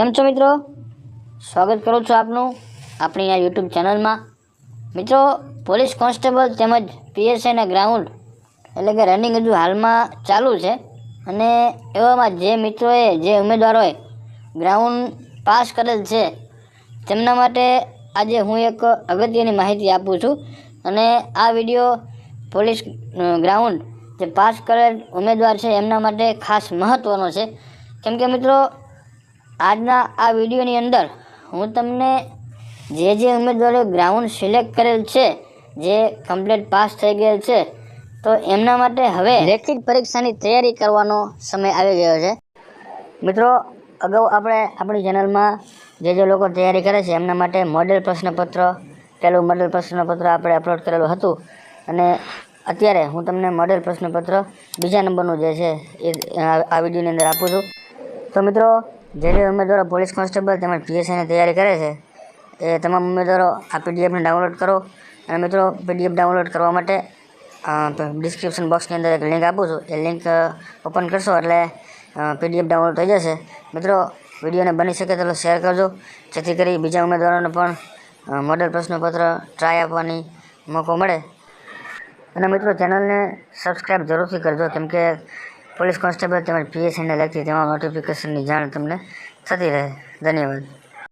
કેમ છો મિત્રો? સ્વાગત કરું છું આપનું, આપણી આ યુટ્યુબ ચેનલમાં. મિત્રો, પોલીસ કોન્સ્ટેબલ તેમજ પીએસઆઈના ગ્રાઉન્ડ, એટલે કે રનિંગ હજુ હાલમાં ચાલુ છે. અને એવામાં જે મિત્રોએ, જે ઉમેદવારોએ ગ્રાઉન્ડ પાસ કરેલ છે, તેમના માટે આજે હું એક અગત્યની માહિતી આપું છું. અને આ વીડિયો પોલીસ ગ્રાઉન્ડ જે પાસ કરેલ ઉમેદવાર છે, એમના માટે ખાસ મહત્ત્વનો છે. કેમ કે મિત્રો આજના આ વિડીયોની અંદર હું તમને જે જે ઉમેદવારો ગ્રાઉન્ડ સિલેક્ટ કરેલ છે, જે કમ્પ્લીટ પાસ થઈ ગયેલ છે, તો એમના માટે હવે લેખિત પરીક્ષાની તૈયારી કરવાનો સમય આવી ગયો છે. મિત્રો, અગાઉ આપણે આપણી ચેનલમાં જે જે લોકો તૈયારી કરે છે, એમના માટે મોડેલ પ્રશ્નપત્ર, પહેલું મોડેલ પ્રશ્નપત્ર આપણે અપલોડ કરેલું હતું. અને અત્યારે હું તમને મોડેલ પ્રશ્નપત્ર બીજા નંબરનું જે છે, એ આ વિડીયોની અંદર આપું છું. તો મિત્રો જે જે ઉમેદવારો પોલીસ કોન્સ્ટેબલ તેમજ પીએસઆઈની તૈયારી કરે છે, એ તમામ ઉમેદવારો આ પીડીએફને ડાઉનલોડ કરો. અને મિત્રો પીડીએફ ડાઉનલોડ કરવા માટે ડિસ્ક્રિપ્શન બોક્સની અંદર એક લિંક આપું છું. એ લિંક ઓપન કરશો એટલે પીડીએફ ડાઉનલોડ થઈ જશે. મિત્રો વિડીયોને બની શકે તો શેર કરજો. જેથી કરી બીજા ઉમેદવારોને પણ મોડલ પ્રશ્નપત્ર ટ્રાય આપવાની મોકો મળે. અને મિત્રો ચેનલને સબસ્ક્રાઈબ જરૂરથી કરજો. કેમ કે પોલીસ કોન્સ્ટેબલ તેમજ પીએસસીને લગતી તમામ નોટિફિકેશનની જાણ તમને થતી રહે. ધન્યવાદ.